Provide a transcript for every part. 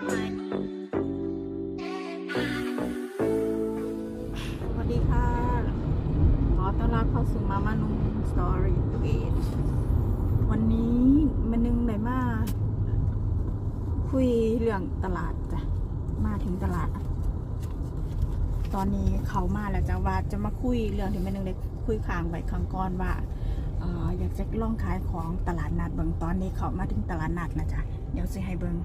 สวัสดีค่ะขอต้อนรับเข้าสู่มามานุงสตอรี่เพจวันนี้มันนึงไหนมาคุยเรื่องตลาดจ้ะ มาถึงตลาด ตอนนี้เขามาแล้วจ้ะว่าจะมาคุยเรื่องที่มันนึงได้คุยค้างไว้ครั้งก่อนว่าอยากจะลองขายของตลาดนัดเบิงตอนนี้เขามาถึงตลาดนัดแล้วจ้ะเดี๋ยวจะให้เบิง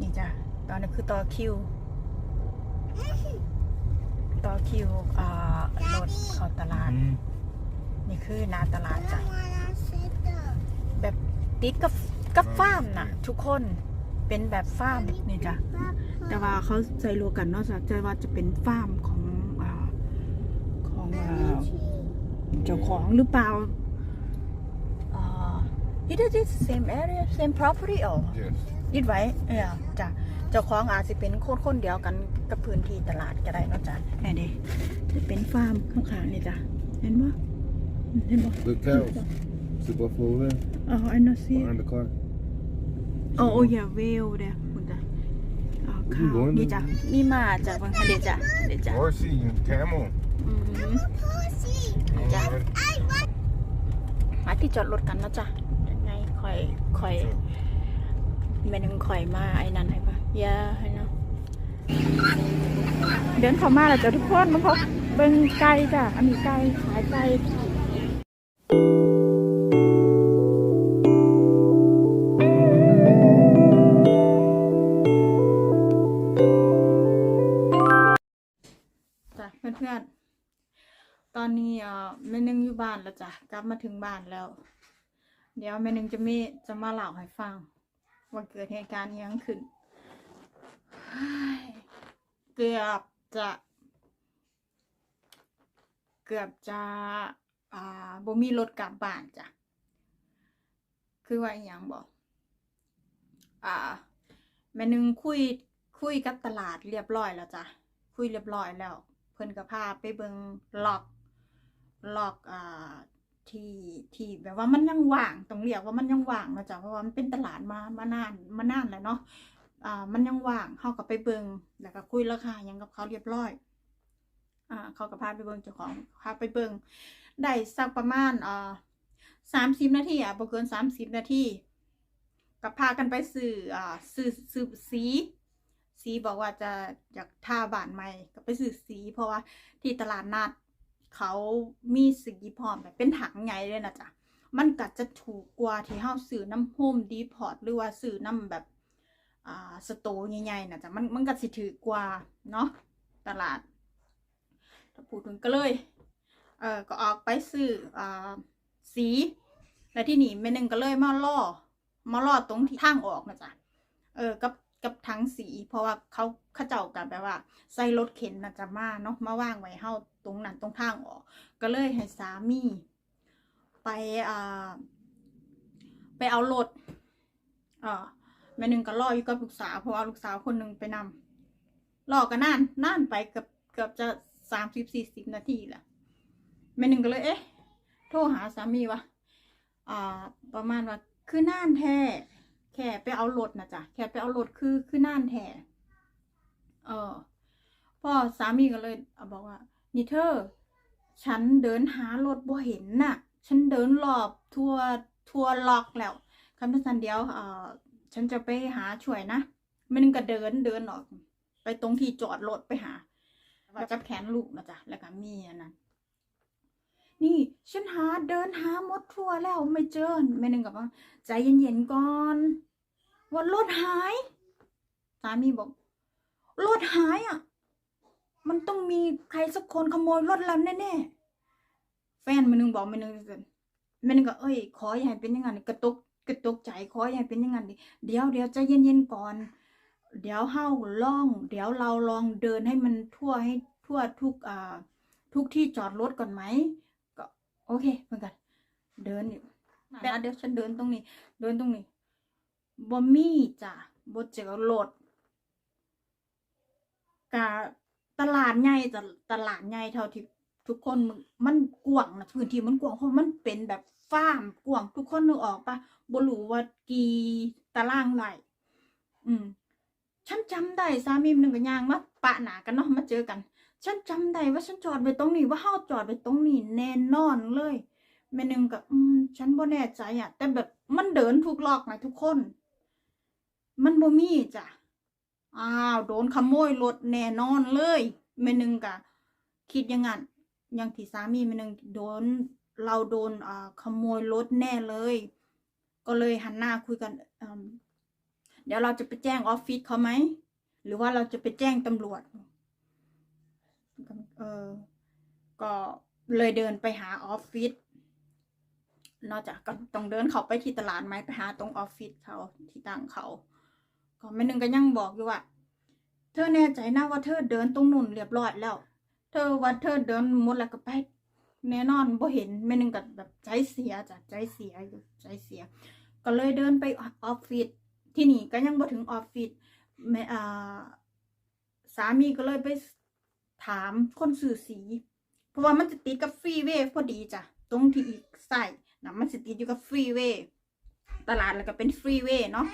นี่จ้ะ ตอนนี้คือต่อคิว ต่อคิวอ่ารถเข้าตลาด นี่คือหนาตลาดจ้ะ แบบติดกับกับฟาร์มน่ะ ทุกคนเป็นแบบฟาร์มนี่จ้ะ แต่ว่าเขาใส่รัวกันเนอกจากจะว่าจะเป็นฟาร์มของอาของอาเจ้าของหรือเปล่าอ่า It is the same area same property or Yes. ยิดไว้เออจ้ะเจ้าของอาจจะเป็นคนคนๆเดียวกันกับพื้นที่ตลาดก็ได้เนาะจ้ะนี่ดิจะเป็นฟาร์มข้างๆนี่จ้ะเห็นบ่เห็นบ่ The cows. See buffalo there อ๋อ I not see behind the car. โอ้โอ้ยเวลเด้คุณจ้ะอ๋อข้าว going นี่จ้ะมีมาจ้ะบางทีเดี๋ยวจ้ะเดี๋ยวจ้ะ Horsey and camel. อืม จ้ะมาที่จอดรถกันนะจ้ะยังไงคอยคอยแม่นึงคอยมาไอ้นั่นให้ปะยาให้เนาะเดินเข้ามาแล้วจ้ะทุกคนมันเขาเบิ่งไก่จ้ะอันนี้ไก่ขายไก่จ้ะเพื่อนๆ ตอนนี้เอ่อแม่นึงอยู่บ้านแล้วจ้ะ กลับมาถึงบ้านแล้ว เดี๋ยวแม่นึงจะมีจะมาเล่าให้ฟัง ว่าเกิดเหตุการณ์ยังขึ้น เกือบจะ เกือบจะอ่าบ่มีรถกลับบ้านจ้ะ คือว่าอหยังบอกอ่าแม่นึงคุยคุยกับตลาดเรียบร้อยแล้วจ้ะ คุยเรียบร้อยแล้ว เพิ่นก็พาไปเบิงล็อกล็อกอ่า ที่ที่แบบว่ามันยังว่างต้องเรียกว่ามันยังว่างนะจ๊ะเพราะว่ามันเป็นตลาดมามานานมานานแล้วเนาะอ่ามันยังว่างเขาก็ไปเบิงแล้วก็คุยราคายังกับเขาเรียบร้อยอ่าเขาก็พาไปเบิงเจ้าของพาไปเบิงได้สักประมาณอ่าสามสิบนาทีอะบ่เกินสามสิบนาทีก็พากันไปซื้ออ่าซื้อซื้อสีสีบอกว่าจะอยากทาบานใหม่ก็ไปซื้อสี เพราะว่าที่ตลาดนัด เขามีสกีพร้อมแบบเป็นถังใหญ่เลยนะจ๊ะมันก็จะถูกกว่าที่เฮาซื้อน้ำโฮมดีพอร์ตหรือว่าซื้อน้ำแบบอ่าสโตใหญ่ๆนะจ๊ะมันมันก็สิถือกว่าเนาะตลาดถ้าพูดถึงก็เลยเออก็ออกไปซื้ออ่าสี แล้วที่นี่แม่นึงก็เลยมาล่อมาล่อตรงที่ทางออกนะจ๊ะเออกับ กับทั้งสี เพราะว่าเขาเขาเจ้ากันแบบว่าใส่รถเข็นนะจะมาเนาะมาว่างไว้เฮาตรงนั้นตรงทางออก ก็เลยให้สามี ไปอ่าไปเอารถเอ่อแม่หนึ่งก็รออยู่กับลูกสาวเพราะว่าลูกสาวคนหนึ่งไปนำรอกันนานนานไปเกือบเกือบจะสามสิบสี่สิบนาทีแหละแม่หนึ่งก็เลยเอ๊ะ โทรหาสามีว่าอ่า ประมาณว่าคือน่านแท้ แค่ไปเอารถนะจ๊ะแค่ไปเอารถคือคือน่านแท้เออพ่อสามีก็เลยเอบอกว่า นี่เธอ ฉันเดินหารถบ่เห็นน่ะ ฉันเดินรอบทั่วทั่วล็อกแล้วคำสันเดียวเอ่อฉันจะไปหาช่วยนะมันนึงก็เดินเดินออก ไปตรงที่จอดรถไปหาว่าจับแขนลูกนะจ๊ะแล้วก็มีอันนั้นนี่ฉันหาเดินหาหมดทั่วแล้วไม่เจอแม่นึงกับว่า ใจเย็นๆก่อน ว่ารถหาย สามีบอกรถหายอะ มันต้องมีใครสักคนขโมยรถเราแน่ๆแฟนมันนึงบอกมันนึงมันนึงก็เอ้ย ขออย่าให้เป็นอย่างนั้นกระตุกกระตุกใจขออย่าให้เป็นอย่างนั้นเดี๋ยวเดี๋ยวใจเย็นๆก่อน เดี๋ยวเฮาล่อง เดี๋ยวเราลองเดินให้มันทั่วให้ทั่วทุกอ่าทุกที่จอดรถก่อนไหมก็ โอเคเหมือนกัน เดินอยู่แต่เดี๋ยวฉันเดินตรงนี้ เดินตรงนี้ บ่มีจ้ะบ่เจอรถกะตลาดใหญ่จะตลาดใหญ่เท่าที่ทุกคนมันกว้างนะพื้นที่มันกว้างเพราะมันเป็นแบบฟาร์มกว้างทุกคนนึกออกปะบ่รู้ว่ากี่ตารางไร่อืม ฉันจำได้สามีมหนึ่งกับยางมาปะหนากันเนาะมาเจอกัน ฉันจำได้ว่าฉันจอดไปตรงนี้ว่าเฮาจอดไปตรงนี้แน่นอนเลยแม่หนึ่งกับอืม ฉันบ่แน่ใจอะ แต่แบบมันเดินถูกลอกนะทุกคน มันบ่มีจ้ะ อ้าว โดนขโมยรถแน่นอนเลยแม่หนึ่งกะ คิดอยังงั้นอยังที่สามีแม่หนึ่งโดนเราโดนอ่าขโมยรถแน่เลย ก็เลยหันหน้าคุยกันเดี๋ยวเราจะไปแจ้งออฟฟิศเขาไหม หรือว่าเราจะไปแจ้งตำรวจ เออ ก็เลยเดินไปหาออฟฟิศนอกจากก็ต้องเดินเขาไปที่ตลาดไหมไปหาตรงออฟฟิศเขาที่ตั้งเขา ก็แม่นึงก็ยังบอกอยู่ว่าเธอแน่ใจนะว่าเธอเดินตรงนู่นเรียบร้อยแล้ว เธอว่าเธอเดินหมดแล้วก็ไปแน่นอนบ่เห็นแม่นึงก็แบบใจเสียจ้ะใจเสียอยู่ใจเสีย ก็เลยเดินไปออฟฟิศที่นี่ก็ยังบ่ถึงออฟฟิศแม่อ่าสามีก็เลยไปถามคนสื่อสี เพราะว่ามันจะติดกับฟรีเวย์พอดีจ้ะตรงที่อีกใส่นะมันจะติดอยู่กับฟรีเวย์ตลาดแล้วก็เป็นฟรีเวย์เนาะ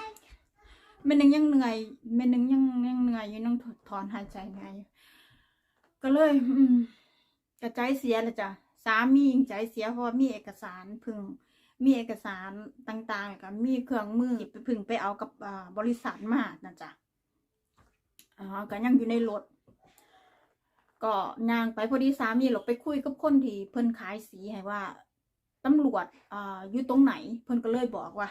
แม่นึงยังเหนื่อยแม่นึงยังยังเหนื่อยอยู่นั่งถถอนหายใจไงก็เลย อืมกระใจเสียเลยจ้ะสามียิงใจเสียเพราะว่ามีเอกสารพึงมีเอกสารต่างๆกับมีเครื่องมือไปพึ่งไปเอากับบริษัทมานะจ๊ะอ๋อก็ยังอยู่ในรถก็ย่างไปพอดีสามีหลบไปคุยกับคนที่เพิ่นขายสีให้ว่าตำรวจอ่าอยู่ตรงไหน เพิ่นก็เลยบอกว่า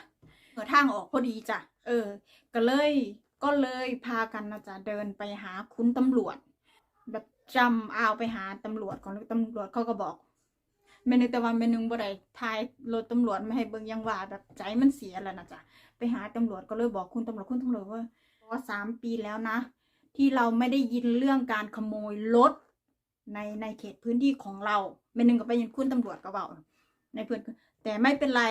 เปิดทางออกพอดีจ้ะ เออ ก็เลย ก็เลยพากันนะจ๊ะเดินไปหาคุณตำรวจ แบบจำเอาไปหาตำรวจก่อนตำรวจเขาก็บอกแม่นึกแต่ว่าแม่นึงบ่ได้ทายรถตำรวจไม่ให้เบิ่งยังว่าแบบใจมันเสียแล้วนะจ๊ะ ไปหาตำรวจก็เลยบอกคุณตำรวจคุณตำรวจว่าว่าสามปีแล้วนะ ที่เราไม่ได้ยินเรื่องการขโมยรถในในเขตพื้นที่ของเราแม่นึงก็ไปยินคุณตำรวจก็บอกในพื้นแต่ไม่เป็นไร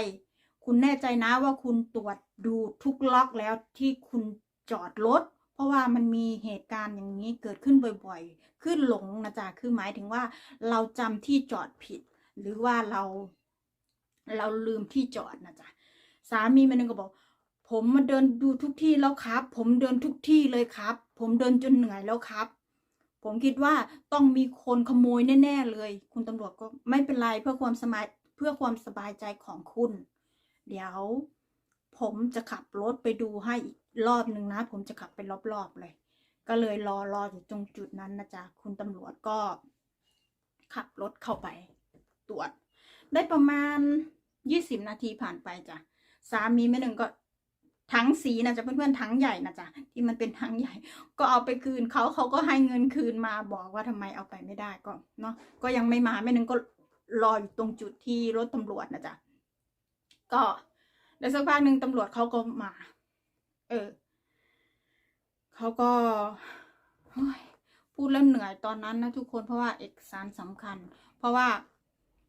คุณแน่ใจนะว่าคุณตรวจดูทุกล็อกแล้วที่คุณจอดรถเพราะว่ามันมีเหตุการณ์อย่างนี้เกิดขึ้นบ่อยๆ ขึ้นหลงนะจ๊ะคือหมายถึงว่าเราจำที่จอดผิด หรือว่าเรา เราลืมที่จอดนะจ๊ะสามีมันนึงก็บอก ผมมาเดินดูทุกที่แล้วครับ ผมเดินทุกที่เลยครับ ผมเดินจนเหนื่อยแล้วครับ ผมคิดว่าต้องมีคนขโมยแน่ ๆ เลย คุณตำรวจก็ไม่เป็นไรเพื่อความสบายเพื่อความสบายใจของคุณ เดี๋ยวผมจะขับรถไปดูให้อีกรอบหนึ่งนะ ผมจะขับไปรอบๆเลย ก็เลยรอรออยู่ตรงจุดนั้นนะจ๊ะ คุณตำรวจก็ ขับรถเข้าไป ตรวจ ได้ประมาณยี่สิบนาทีผ่านไปจ้ะ สามีแม่หนึ่งก็ถังสีนะจ๊ะเพื่อนๆถังใหญ่นะจ๊ะที่มันเป็นถังใหญ่ ก็เอาไปคืนเขาเขาก็ให้เงินคืนมาบอกว่าทำไมเอาไปไม่ได้ก็เนาะก็ยังไม่มาแม่หนึ่งก็รออยู่ตรงจุดที่รถตำรวจนะจ๊ะ ก็ได้สักพักหนึ่งตำรวจเขาก็มา เออเขาก็พูดแล้วเหนื่อยตอนนั้นนะทุกคนเพราะว่าเอกสารสำคัญ เพราะว่า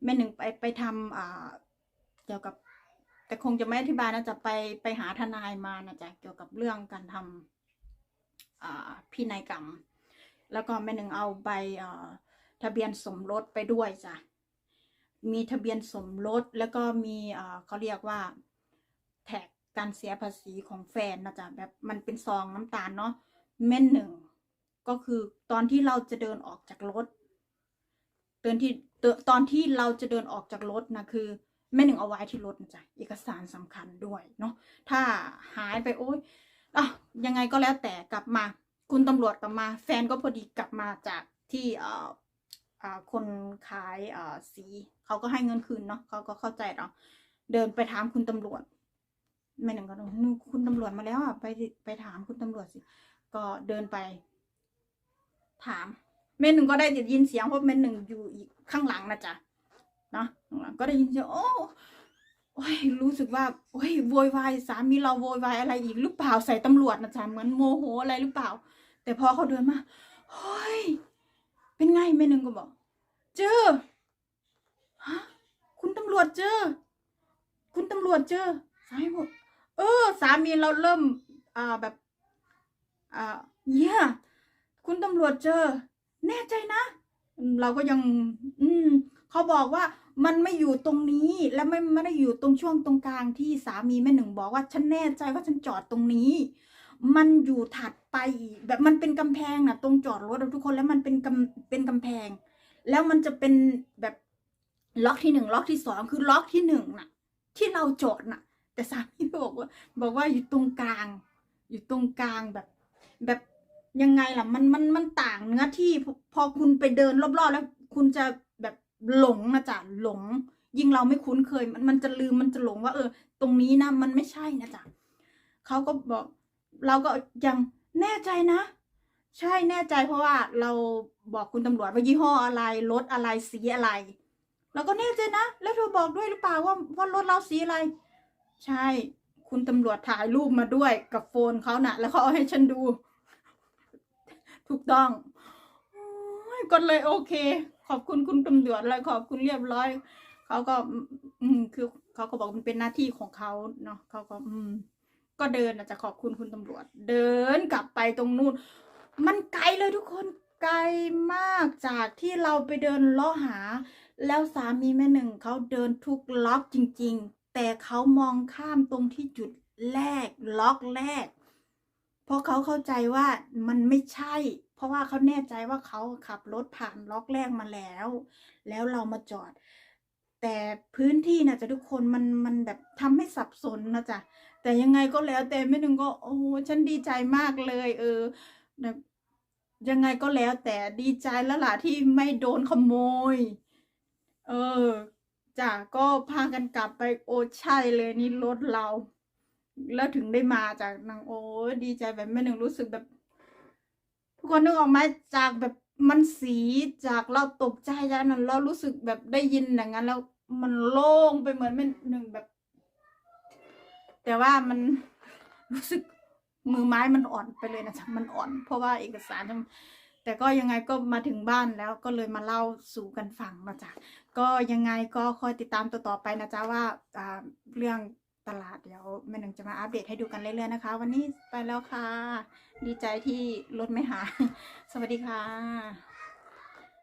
แม่หนึ่งไปไปทำอ่าเกี่ยวกับ แต่คงจะไม่อธิบายนะจะไปไปหาทนายมานะจ๊ะเกี่ยวกับเรื่องการทำอ่าพินัยกรรม แล้วก็แม่หนึ่งเอาใบอ่าทะเบียนสมรสไปด้วยจ้ะ มีทะเบียนสมรสแล้วก็มีเขาเรียกว่าแท็กการเสียภาษีของแฟนนะจ๊ะแบบมันเป็นซองน้ำตาลเนาะแม่นหนึ่งก็คือตอนที่เราจะเดินออกจากรถเดินที่เตตอนที่เราจะเดินออกจากรถนะคือแม่หนึ่งเอาไว้ที่รถนะจ๊ะเอกสารสำคัญด้วยเนาะถ้าหายไปโอ๊ยอะยังไงก็แล้วแต่กลับมา คุณตำรวจกลับมา แฟนก็พอดีกลับมาจากที่เอ่อ คนขายสีเขาก็ให้เงินคืนเนาะเขาก็เข้าใจเนาะเดินไปถามคุณตำรวจแม่หนึ่งก็คุณตำรวจมาแล้วอะไปไปถามคุณตำรวจสิ ก็เดินไป ถามแม่หนึ่งก็ได้ยินเสียงเพราะแม่หนึ่งอยู่อีกข้างหลังนะจ๊ะเนาะข้างหลังก็ได้ยินเสียงโอ้โอ้ยรู้สึกว่าโอ้ยโวยวายสามีเราโวยวายอะไรอีกหรือเปล่าใส่ตำรวจนะจ๊ะเหมือนโมโหอะไรหรือเปล่า แต่พอเขาเดินมาเฮ้ย เป็นไงแม่หนึ่งก็บอก เจอฮะคุณตำรวจเจอ คุณตำรวจเจอสามีบอกเออ สามีเราเริ่มอ่าแบบอ่าเนี่ยคุณตำรวจเจอ แน่ใจนะ เราก็ยัง อืมเขาบอกว่ามันไม่อยู่ตรงนี้ และไม่ไม่ได้อยู่ตรงช่วงตรงกลางที่สามีแม่หนึ่งบอกว่าฉันแน่ใจว่าฉันจอดตรงนี้ มันอยู่ถัดไปอีกแบบมันเป็นกำแพงนะตรงจอดรถทุกคนแล้วมันเป็นกำเป็นกำแพง แล้วมันจะเป็นแบบล็อกที่หนึ่งล็อกที่สองคือล็อกที่หนึ่งน่ะ ที่เราจอดน่ะ แต่สามีบอกว่า บอกว่าอยู่ตรงกลาง อยู่ตรงกลางแบบ แบบยังไงล่ะ มันมันมันต่างเนื้อที่พอพอคุณไปเดินรอบๆแล้วคุณจะแบบหลงนะจ๊ะหลง ยิ่งเราไม่คุ้นเคย มันมันจะลืมมันจะหลงว่า เออ ตรงนี้นะมันไม่ใช่นะจ๊ะเขาก็บอก เราก็ยังแน่ใจนะ ใช่แน่ใจเพราะว่าเราบอกคุณตำรวจว่ายี่ห้ออะไรรถอะไรสีอะไรเราก็แน่ใจนะ แล้วเธอบอกด้วยหรือเปล่าว่าว่ารถเราสีอะไร ใช่ คุณตำรวจถ่ายรูปมาด้วยกับโฟนเขาน่ะ แล้วเขาเอาให้ฉันดู ถูกต้องอก็เลยโอเค ขอบคุณคุณตำรวจเลยขอบคุณเรียบร้อยเขาก็ อืมคือเขาก็บอกมันเป็นหน้าที่ของเขาเนาะเขาก็ อืม ก็เดินอาจจะขอบคุณคุณตำรวจ เดินกลับไปตรงนู้นมันไกลเลยทุกคนไกลมากจากที่เราไปเดินลาะหา แล้วสามีแม่หนึ่งเขาเดินทุกล็อกจริง ๆ แต่เขามองข้ามตรงที่จุดแรกล็อกแรก เพราะเขาเข้าใจว่ามันไม่ใช่ เพราะว่าเขาแน่ใจว่าเขาขับรถผ่านล็อกแรกมาแล้ว แล้วเรามาจอด แต่พื้นที่นะจ๊ะทุกคนมันมันแบบทำให้สับสนนะจ๊ะ แต่ยังไงก็แล้วแต่แม่หนึ่งก็โอ้ฉันดีใจมากเลย เออแบบยังไงก็แล้ว แต่ดีใจแล้วล่ะที่ไม่โดนขโมย เออจ้ะก็พากันกลับไปโอ้ใช่เลยนี่รถเรา แล้วถึงได้มาจากนางโอ้ดีใจแบบแม่หนึ่งรู้สึกแบบ ทุกคนนึกออกไหมจากแบบมันสีจากเราตกใจจากนั้นเรารู้สึกแบบได้ยินอย่างนั้นแล้วมันโล่งไปเหมือนแม่หนึ่งแบบ แต่ว่ามันรู้สึกมือไม้มันอ่อนไปเลยนะจ๊ะมันอ่อน เพราะว่าเอกสารแต่ก็ยังไงก็มาถึงบ้านแล้วก็เลยมาเล่าสู่กันฟังนะจ๊ะก็ยังไงก็คอยติดตามตัวต่อไปนะจ๊ะว่าเรื่องตลาดเดี๋ยวแม่หนึ่งจะมาอัปเดตให้ดูกันเรื่อยๆนะคะ วันนี้ไปแล้วค่ะ ดีใจที่รถไม่หายสวัสดีค่ะ